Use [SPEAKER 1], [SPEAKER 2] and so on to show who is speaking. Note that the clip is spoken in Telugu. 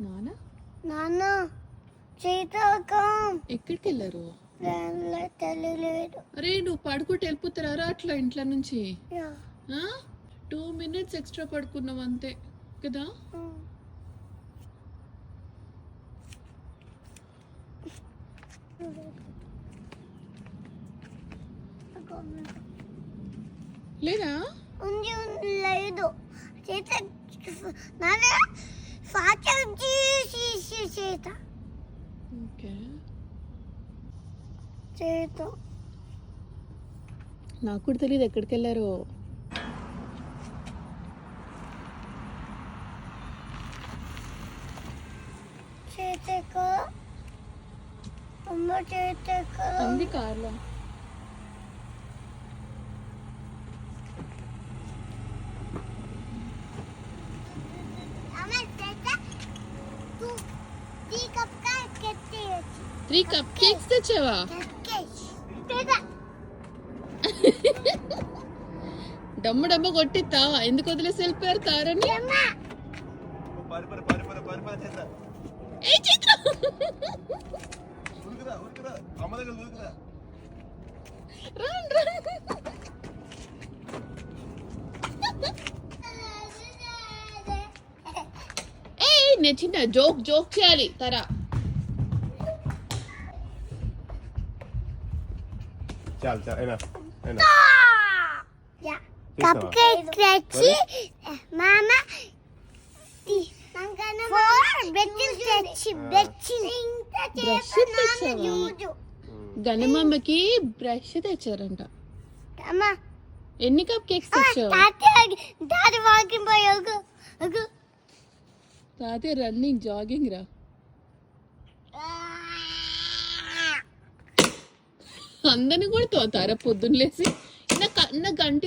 [SPEAKER 1] నాన్న సీతాకం.
[SPEAKER 2] ఎక్కడికి వెళ్ళారు
[SPEAKER 1] తెలియలేదు
[SPEAKER 2] అరే నువ్వు పడుకుంటే వెళ్ళిపోతారా? అట్లా ఇంట్లో నుంచి. టూ మినిట్స్ ఎక్స్ట్రా పడుకున్నావు అంతే కదా. లేదా?
[SPEAKER 1] ఉంది లేదు.
[SPEAKER 2] ఓకే
[SPEAKER 1] సీత
[SPEAKER 2] నాకు కూడా తెలియదు ఎక్కడికి వెళ్ళారో
[SPEAKER 1] చేతక. అమ్మ చేతక.
[SPEAKER 2] అంది కార్లో
[SPEAKER 1] అమ్మ చేత తూ టీ కప్ కా కెత్తి
[SPEAKER 2] త్రీ కప్ కేక్స్ తెచ్చావా డమ్మ డమ్మ కొట్టిద్దా ఎందుకు వదిలేసి వెళ్ళిపోయారు తారని
[SPEAKER 1] అమ్మ
[SPEAKER 3] పారిపోరా
[SPEAKER 2] ఏ నేను చిన్న జోక్ జోక్ చేయాలి తరా
[SPEAKER 3] చాలు చాలు అయినా అయినా
[SPEAKER 1] యా కప్ కేక్ తెచ్చి మామ ఫోర్ బెడ్స్ తెచ్చి బెడ్స్
[SPEAKER 2] బ్రష్ తెచ్చావా గణమమ్మకి బ్రష్ తెచ్చారంట
[SPEAKER 1] అమ్మ
[SPEAKER 2] ఎన్ని కప్ కేక్స్ తెచ్చావు
[SPEAKER 1] తాతే
[SPEAKER 2] రన్నింగ్ జాగింగ్ రా. అందరిని కూడా తోతారా పొద్దున్న లేసి? నా క- గంటి గంట